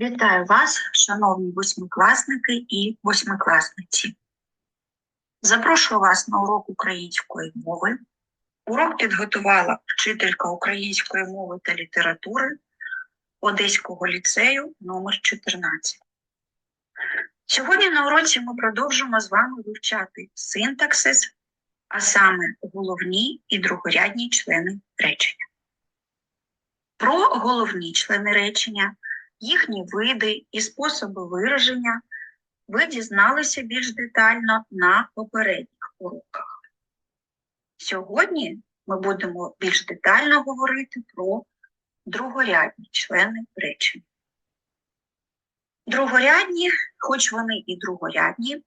Вітаю вас, шановні восьмикласники і восьмикласниці. Запрошую вас на урок української мови. Урок підготувала вчителька української мови та літератури Одеського ліцею номер 14. Сьогодні на уроці ми продовжимо з вами вивчати синтаксис, а саме головні і другорядні члени речення. Про головні члени речення їхні види і способи вираження ви дізналися більш детально на попередніх уроках. Сьогодні ми будемо більш детально говорити про другорядні члени речення. Другорядні, хоч вони і другорядні,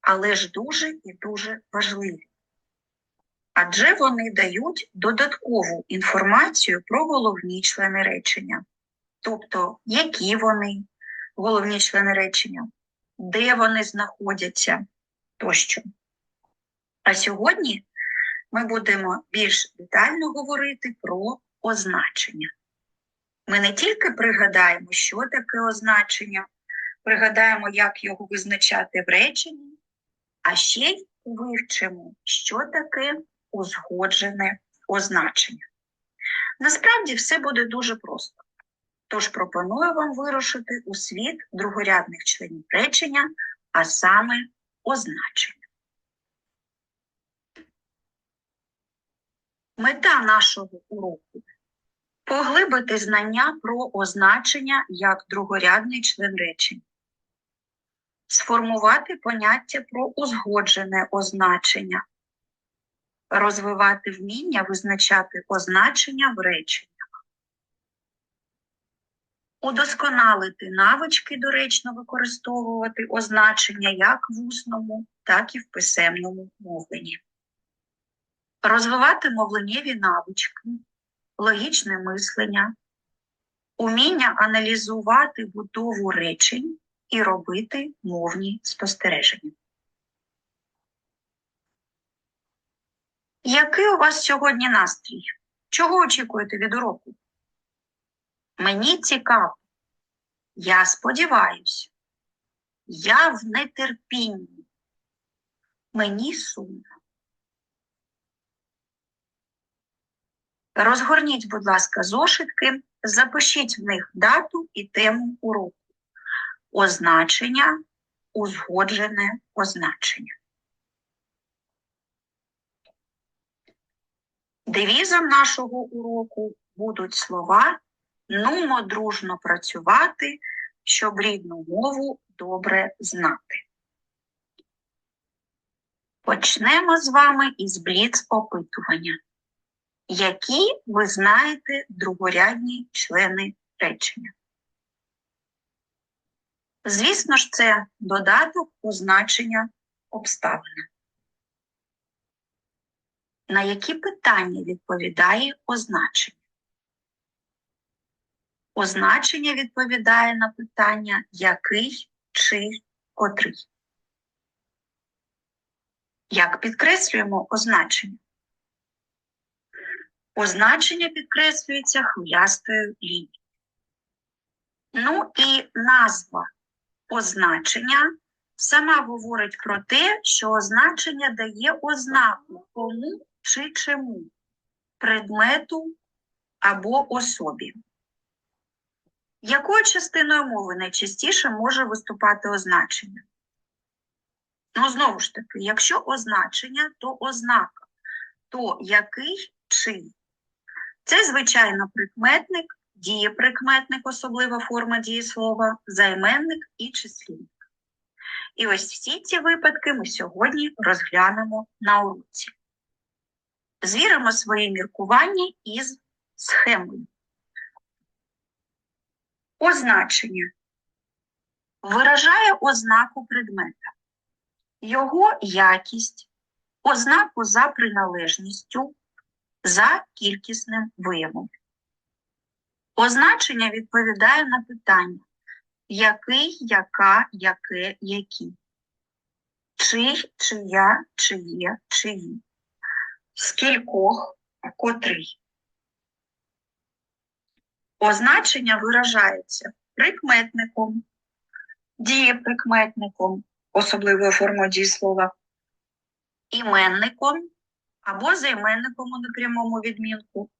але ж дуже і дуже важливі. Адже вони дають додаткову інформацію про головні члени речення тобто які вони, головні члени речення, де вони знаходяться тощо. А сьогодні ми будемо більш детально говорити про означення. Ми не тільки пригадаємо, що таке означення, пригадаємо, як його визначати в реченні, а ще й вивчимо, що таке узгоджене означення. Насправді все буде дуже просто. Тож пропоную вам вирушити у світ другорядних членів речення, а саме означення. Мета нашого уроку поглибити знання про означення як другорядний член речення, сформувати поняття про узгоджене означення, розвивати вміння визначати означення в реченні удосконалити навички доречно використовувати означення як в усному, так і в писемному мовленні, розвивати мовленнєві навички, логічне мислення, уміння аналізувати будову речень і робити мовні спостереження. Який у вас сьогодні настрій? Чого очікуєте від уроку? Мені цікаво. Я сподіваюся. Я в нетерпінні. Мені сумно. Розгорніть, будь ласка, зошитки, запишіть в них дату і тему уроку. Означення, узгоджене означення. Девізом нашого уроку будуть слова Нумо дружно працювати, щоб рідну мову добре знати. Почнемо з вами із бліц опитування. Які ви знаєте другорядні члени речення? Звісно ж, це додаток означення обставини. На які питання відповідає означення? Означення відповідає на питання який чи котрий. Як підкреслюємо означення? Означення підкреслюється хвилястою лінією. Ну і назва означення сама говорить про те, що означення дає ознаку кому чи чому, предмету або особі. Якою частиною мови найчастіше може виступати означення? Ну, знову ж таки, якщо означення, то ознака, то який чий. Це, звичайно, прикметник, дієприкметник, особлива форма дієслова, займенник і числівник. І ось всі ці випадки ми сьогодні розглянемо на уроці. Звіримо свої міркування із схемою. Означення виражає ознаку предмета, його якість, ознаку за приналежністю, за кількісним виявом. Означення відповідає на питання який, яка, яке, які, чий, чия, чиє, чиї, скількох, котрий. Означення виражається прикметником, дієприкметником, особливою формою дієслова, іменником або займенником у непрямому відмінку,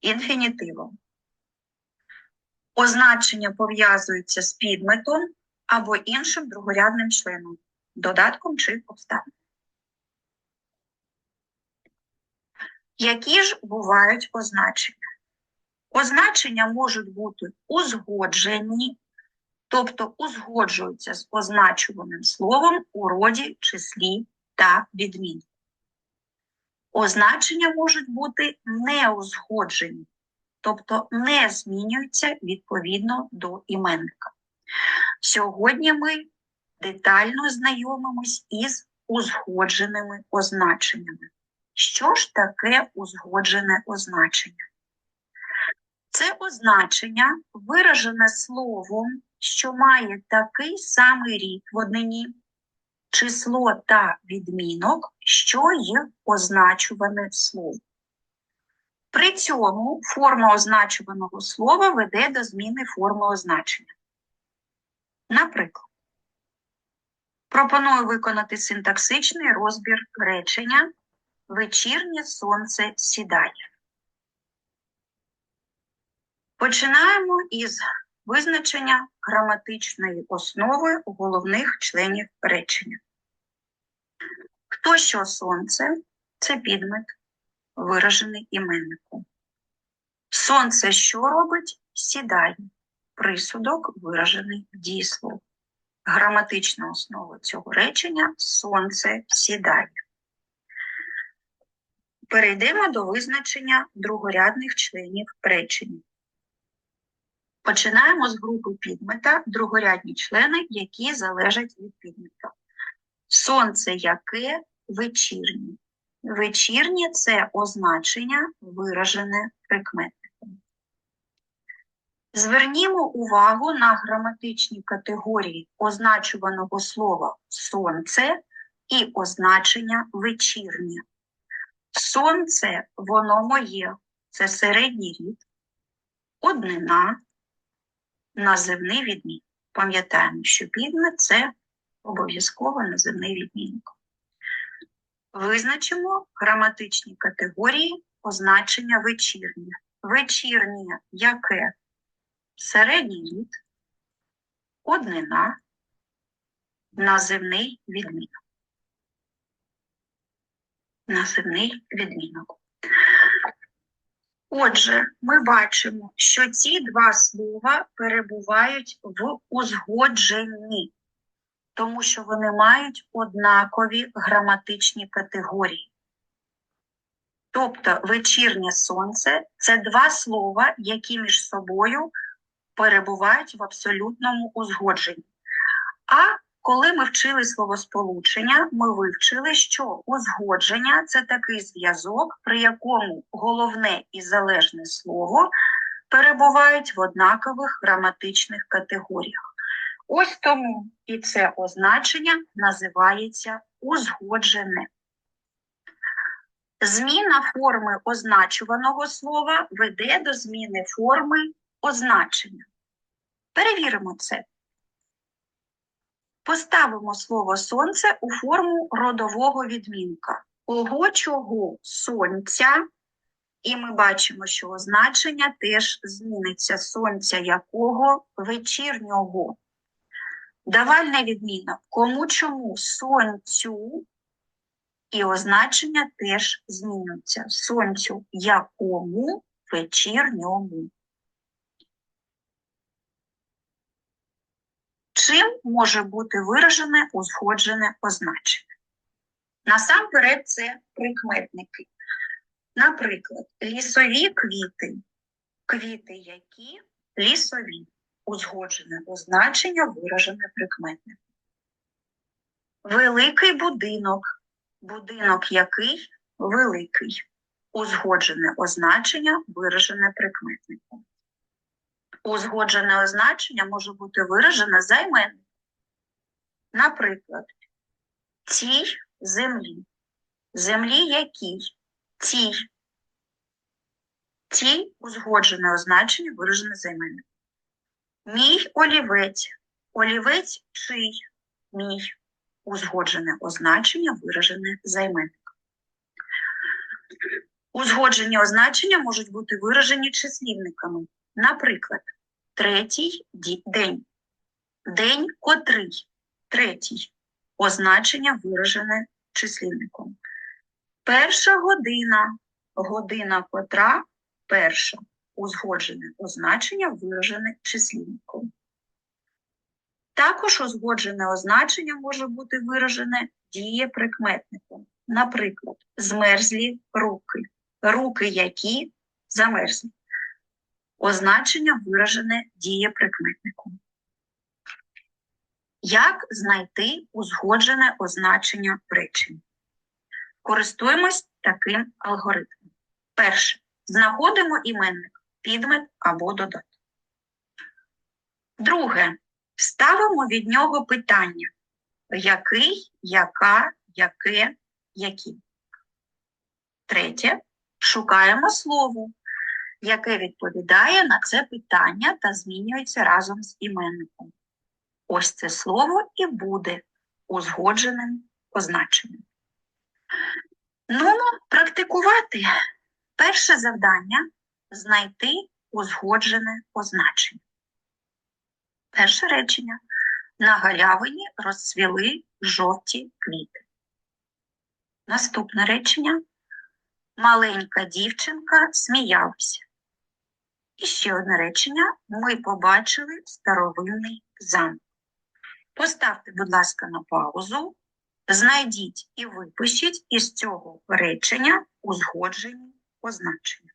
інфінітивом. Означення пов'язуються з підметом або іншим другорядним членом, додатком чи обставиною. Які ж бувають означення? Означення можуть бути узгоджені, тобто узгоджуються з означуваним словом у роді, числі та відмінку. Означення можуть бути неузгоджені, тобто не змінюються відповідно до іменника. Сьогодні ми детально знайомимось із узгодженими означеннями. Що ж таке узгоджене означення? Це означення виражене словом, що має такий самий рік в однині, число та відмінок, що є означуване слово. При цьому форма означуваного слова веде до зміни форми означення. Наприклад, пропоную виконати синтаксичний розбір речення Вечірнє сонце сідає. Починаємо із визначення граматичної основи головних членів речення. Хто що сонце це підмет, виражений іменником. Сонце що робить? Сідає. Присудок виражений дійслов. Граматична основа цього речення сонце сідає. Перейдемо до визначення другорядних членів речення. Починаємо з групи підмета, другорядні члени, які залежать від підмета. Сонце яке вечірнє. Вечірнє це означення, виражене прикметником. Звернімо увагу на граматичні категорії означуваного слова сонце і означення вечірнє. Сонце, воно моє, це середній рід, однина, називний відмінок. Пам'ятаємо, що підмет – це обов'язково називний відмінок. Визначимо граматичні категорії означення вечірнє. Вечірнє яке? Середній рід, однина, називний відмінок. Називний відмінок. Отже, ми бачимо, що ці два слова перебувають в узгодженні, тому що вони мають однакові граматичні категорії. Тобто вечірнє сонце це два слова, які між собою перебувають в абсолютному узгодженні. А коли ми вчили словосполучення, ми вивчили, що узгодження це такий зв'язок, при якому головне і залежне слово перебувають в однакових граматичних категоріях. Ось тому і це означення називається узгоджене. Зміна форми означуваного слова веде до зміни форми означення. Перевіримо це. Поставимо слово сонце у форму родового відмінка. Ого чого сонця, і ми бачимо, що означення теж зміниться сонця якого вечірнього. Давальний відмінок кому чому сонцю, і означення теж змінюється. Сонцю якому вечірньому. Чим може бути виражене узгоджене означення? Насамперед, це прикметники. Наприклад, лісові квіти. Квіти які лісові. Узгоджене означення виражене прикметником. Великий будинок. Будинок який великий. Узгоджене означення виражене прикметником. Узгоджене означення може бути виражене займенником. Наприклад, цій землі. Землі якій? Цій. Цій узгоджене означення виражене займенником. Мій олівець. Олівець чий? Мій. Узгоджене означення виражене займенник. Узгоджені означення можуть бути виражені числівниками. Наприклад, третій день. День котрий. Третій. Означення виражене числівником. Перша година. Година котра перша. Узгоджене означення виражене числівником. Також узгоджене означення може бути виражене дієприкметником. Наприклад, змерзлі руки. Руки, які замерзлі. Означення виражене дієприкметником. Як знайти узгоджене означення в реченні? Користуємось таким алгоритмом. Перше. Знаходимо іменник, підмет або додаток. Друге. Ставимо від нього питання. Який, яка, яке, які. Третє. Шукаємо слово, яке відповідає на це питання та змінюється разом з іменником. Ось це слово і буде узгодженим означенням. Ну, практикувати. Перше завдання знайти узгоджене означення. Перше речення. На галявині розцвіли жовті квіти. Наступне речення. Маленька дівчинка сміялася. І ще одне речення. Ми побачили старовинний замок. Поставте, будь ласка, на паузу. Знайдіть і випишіть із цього речення узгоджені означення.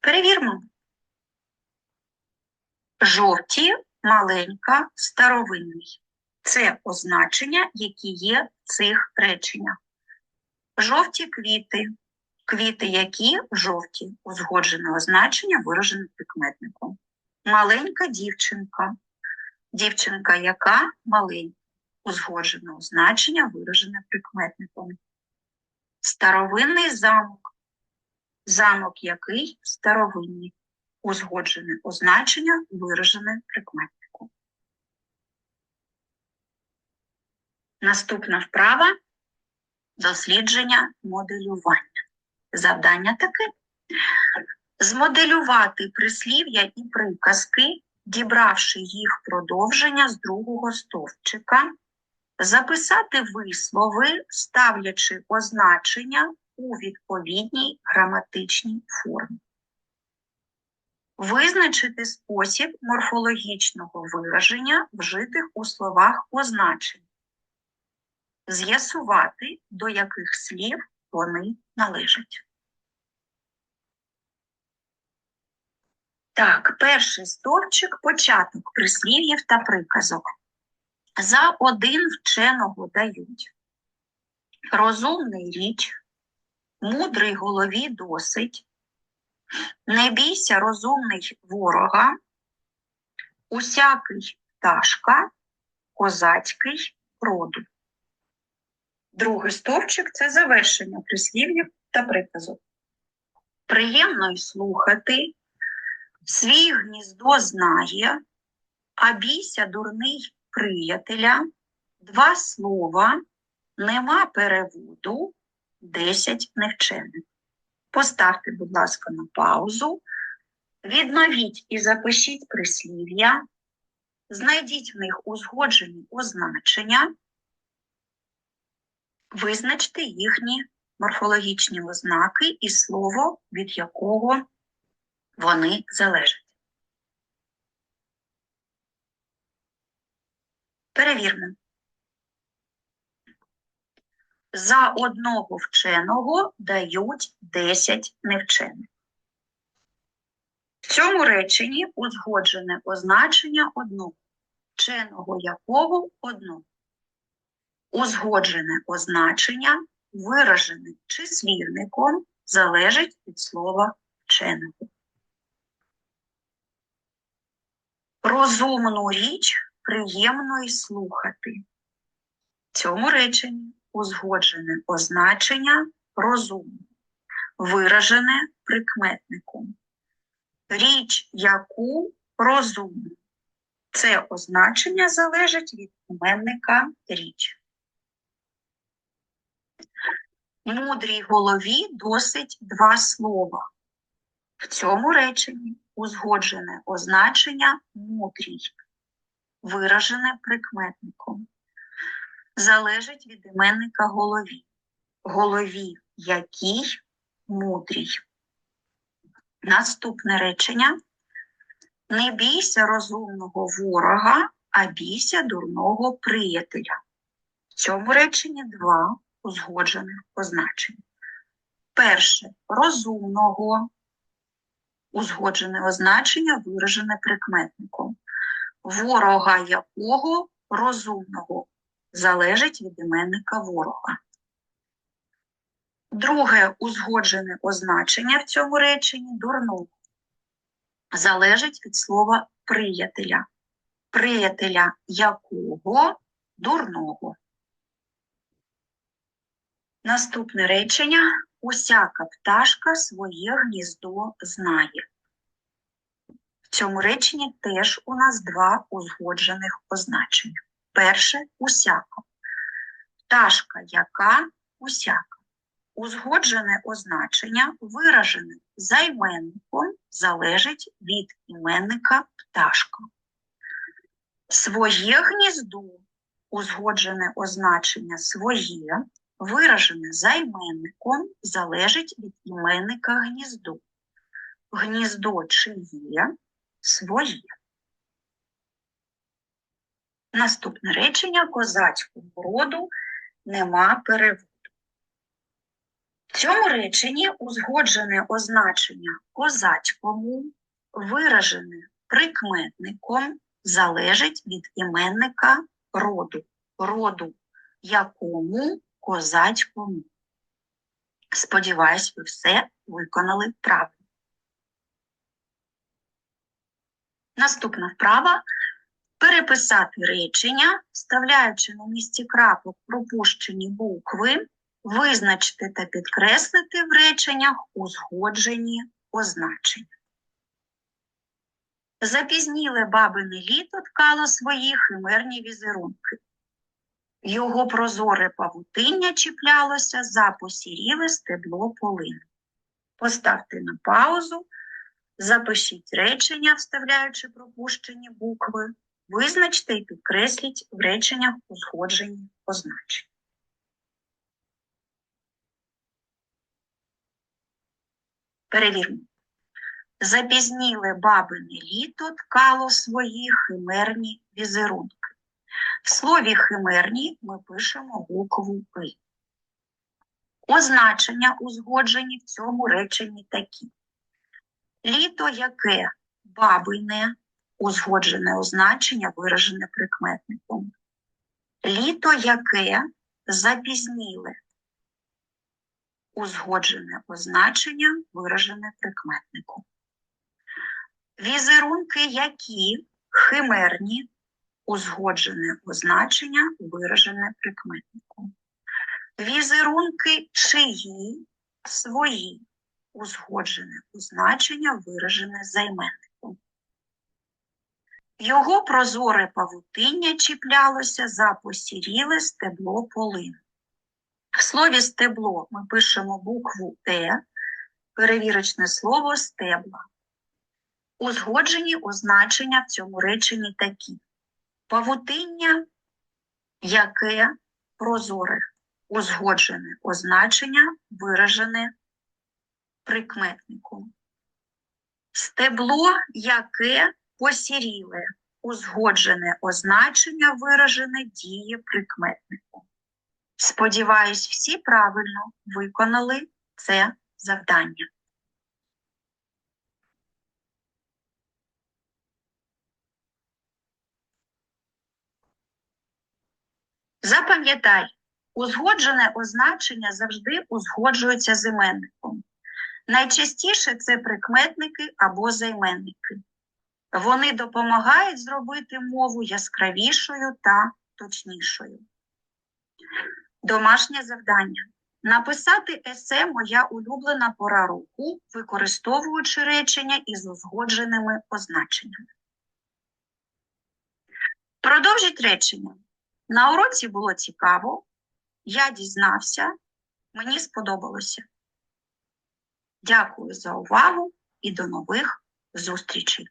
Перевірмо. Жовті, маленька, старовинний. Це означення, які є в цих реченнях. Жовті квіти. Квіти, які жовті, узгоджене означення, виражене прикметником. Маленька дівчинка. Дівчинка, яка маленька, узгоджене означення, виражене прикметником. Старовинний замок. Замок який старовинний. Узгоджене означення, виражене прикметником. Наступна вправа дослідження моделювання. Завдання таке. Змоделювати прислів'я і приказки, дібравши їх продовження з другого стовпчика, записати вислови, ставлячи означення у відповідній граматичній формі. Визначити спосіб морфологічного вираження вжитих у словах означень. З'ясувати, до яких слів вони належать. Так, перший стовпчик початок прислів'їв та приказок. За один вченого дають. Розумний річ, мудрий голові досить, не бійся розумний ворога, усякий пташка, козацький роду. Другий стовпчик це завершення прислів'їв та приказок. Приємно й слухати, свій гніздо знає, а бійся дурний приятеля, два слова, нема переводу, десять невчених. Поставте, будь ласка, на паузу, відновіть і запишіть прислів'я, знайдіть в них узгоджені означення, визначте їхні морфологічні ознаки і слово, від якого вони залежать. Перевірмо. За одного вченого дають 10 невчених. В цьому реченні узгоджене означення одного, вченого якого одного. Узгоджене означення, виражене числівником, залежить від слова вченого. Розумну річ приємно й слухати. В цьому реченні узгоджене означення розумно, виражене прикметником. річ, яку розумну. Це означення залежить від іменника річ. Мудрій голові досить два слова. В цьому реченні узгоджене означення мудрій, виражене прикметником. Залежить від іменника голові. Голові який мудрій. Наступне речення. Не бійся розумного ворога, а бійся дурного приятеля. В цьому реченні два узгоджених означення. Перше розумного узгоджене означення виражене прикметником. Ворога якого розумного залежить від іменника ворога. Друге узгоджене означення в цьому реченні дурного залежить від слова приятеля. Приятеля якого дурного. Наступне речення усяка пташка своє гніздо знає. В цьому реченні теж у нас два узгоджених означення. Перше усяка. Пташка яка усяка. Узгоджене означення, виражене займенником, залежить від іменника пташка. Своє гніздо узгоджене означення своє, виражене займенником, залежить від іменника гніздо. Гніздо чиє своє. Наступне речення козацького роду нема переводу. В цьому реченні узгоджене означення козацькому, виражене прикметником, залежить від іменника роду, роду якому козацькому. Сподіваюсь, ви все виконали правильно. Наступна вправа переписати речення, вставляючи на місці крапок пропущені букви, визначити та підкреслити в реченнях узгоджені означення. Запізніле бабине літо ткало свої химерні візерунки. Його прозоре павутиння чіплялося за посіріле стебло полини. Поставте на паузу, запишіть речення, вставляючи пропущені букви, визначте і підкресліть в реченнях узгоджені означення. Перевірмо. Запізніле бабине літо ткало свої химерні візерунки. В слові химерні ми пишемо букву «и». Означення узгоджені в цьому реченні такі. Літо яке бабине, узгоджене означення, виражене прикметником. Літо яке запізніле, узгоджене означення, виражене прикметником. Візерунки які химерні, узгоджене означення, виражене прикметником. Візерунки чиї, свої, узгоджене означення, виражене займенником. Його прозоре павутиння чіплялося за посіріле стебло полин. В слові стебло ми пишемо букву Е, перевірочне слово стебла. Узгоджені означення в цьому реченні такі. Павутиння, яке прозоре, узгоджене означення, виражене прикметником. Стебло, яке посіріле, узгоджене означення, виражене діє прикметником. Сподіваюсь, всі правильно виконали це завдання. Запам'ятай, узгоджене означення завжди узгоджується з іменником. Найчастіше це прикметники або займенники. Вони допомагають зробити мову яскравішою та точнішою. Домашнє завдання. Написати есе моя улюблена пора року, використовуючи речення із узгодженими означеннями. Продовжіть речення. На уроці було цікаво, я дізнався, мені сподобалося. Дякую за увагу і до нових зустрічей.